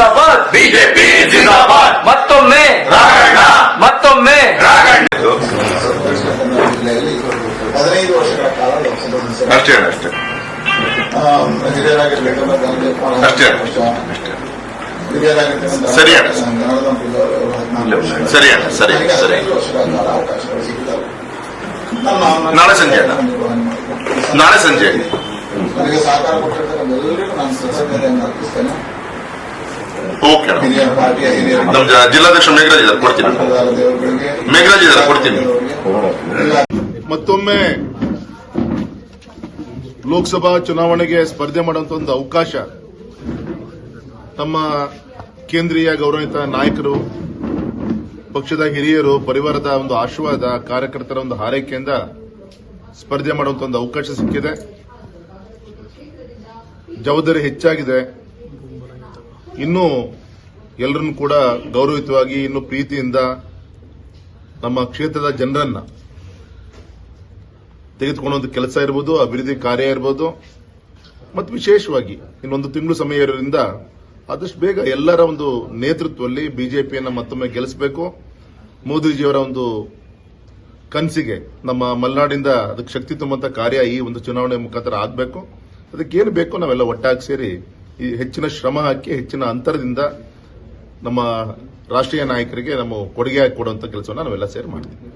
ಜಿಂದಾಬಾದ್ BJP ಜಿಂದಾಬಾದ್ ಮತ್ತೊಮ್ಮೆ ರಾಘಣ್ಣ ಮತ್ತೊಮ್ಮೆ ರಾಘಣ್ಣ ಜಿಲ್ಲೆಯಲ್ಲಿ ಹದಿನೈದು ವರ್ಷಗಳ ಕಾಲ ಲೋಕಸಭಾ ಸದಸ್ಯರಾಗಿ, ಅಷ್ಟೇ ಅಷ್ಟೇ ಆ, ಹಿರಿಯರಾಗಿರ್ತಕ್ಕಂಥ ಗಾಂಧಿ ಕುಮಾರ್ ಅಷ್ಟೇ. ವರ್ಷ, ಹಿರಿಯರಾಗಿರ್ತಕ್ಕಂಥ ಸರಿ ಅಣ್ಣ. ಜನಾರ್ದನ್ ಪಿಳ್ಳೆ ಅವರು ಹದಿನಾಲ್ಕು ವರ್ಷ. ಸರಿ ಅಣ್ಣ, ಸರಿ, ನನಗೆ ಸರಿ. ಹದಿನೈದು ವರ್ಷಗಳ ಕಾಲ ಅವಕಾಶಗಳು ಸಿಕ್ಕಿದ್ದಾವೆ. ನನ್ನ- ನನ್ನ ನಾಳೆ ಸಂಜೆ ಅಣ್ಣ. ನಿರ್ವಹಣೆ ಮಾಡಿಕೊಂಡು. ನಾಳೆ ಸಂಜೆ. ನನಗೆ ಸಹಕಾರ ಕೊಟ್ಟಿರ್ತಕ್ಕಂಥ ಎಲ್ಲರಿಗೂ ನಾನು ಕೃತಜ್ಞತೆಯನ್ನು ಅರ್ಪಿಸ್ತೇನೆ ಓಕೆ. ಅಣ್ಣ. ಹಿರಿಯ ಪಾರ್ಟಿಯ ಹಿರಿಯ ನಮ್ ಜ- ಜಿಲ್ಲಾಧ್ಯಕ್ಷ ಮೇಘರಾಜ್ ಇದ್ದಾರೆ ಕೊಡ್ತೀನಿ. ಮತದಾರ ದೇವರುಗಳಿಗೆ ಮೇಘರಾಜ್ ಇದ್ದಾರೆ ಕೊಡ್ತೀನಿ. ಮತ್ತೊಮ್ಮೆ ಲೋಕಸಭಾ ಚುನಾವಣೆಗೆ ಸ್ಪರ್ಧೆ ಮಾಡುವಂತ ಒಂದು ಅವಕಾಶ ತಮ್ಮ ಕೇಂದ್ರೀಯ ಗೌರವಿತ ನಾಯಕರು ಪಕ್ಷದ ಹಿರಿಯರು ಪರಿವಾರದ ಒಂದು ಆಶೀರ್ವಾದ ಕಾರ್ಯಕರ್ತರ ಒಂದು ಹಾರೈಕೆಯಿಂದ ಸ್ಪರ್ಧೆ ಮಾಡುವಂತ ಒಂದು ಅವಕಾಶ ಸಿಕ್ಕಿದೆ. ಜವಾಬ್ದಾರಿ ಹೆಚ್ಚಾಗಿದೆ. ಇನ್ನೂ ಎಲ್ಲರನ್ನು ಕೂಡ ಗೌರವಯುತವಾಗಿ ಇನ್ನು ಪ್ರೀತಿಯಿಂದ ನಮ್ಮ ಕ್ಷೇತ್ರದ ಜನರನ್ನ ತೆಗೆದುಕೊಳ್ಳುವಂಥ ಕೆಲಸ ಇರ್ಬೋದು, ಅಭಿವೃದ್ಧಿ ಕಾರ್ಯ ಇರ್ಬೋದು ಮತ್ತು ವಿಶೇಷವಾಗಿ ಇನ್ನೊಂದು ತಿಂಗಳು ಸಮಯ ಇರೋದ್ರಿಂದ ಆದಷ್ಟು ಬೇಗ ಎಲ್ಲರ ಒಂದು ನೇತೃತ್ವದಲ್ಲಿ ಬಿಜೆಪಿಯನ್ನು ಮತ್ತೊಮ್ಮೆ ಗೆಲ್ಲಿಸಬೇಕು. ಮೋದಿಜಿಯವರ ಒಂದು ಕನಸಿಗೆ ನಮ್ಮ ಮಲೆನಾಡಿಂದ ಅದಕ್ಕೆ ಶಕ್ತಿ ತುಂಬಂತ ಕಾರ್ಯ ಈ ಒಂದು ಚುನಾವಣೆ ಮುಖಾಂತರ ಆಗಬೇಕು. ಅದಕ್ಕೆ ಏನು ಬೇಕೋ ನಾವೆಲ್ಲ ಒಟ್ಟಾಗಿ ಸೇರಿ ಈ ಹೆಚ್ಚಿನ ಶ್ರಮ ಹಾಕಿ, ಹೆಚ್ಚಿನ ಅಂತರದಿಂದ ನಮ್ಮ ರಾಷ್ಟ್ರೀಯ ನಾಯಕರಿಗೆ ನಮ್ಮ ಕೊಡುಗೆ ಕೊಡುವಂತ ಕೆಲಸವನ್ನು ನಾವೆಲ್ಲ ಸೇರಿ ಮಾಡ್ತೀವಿ.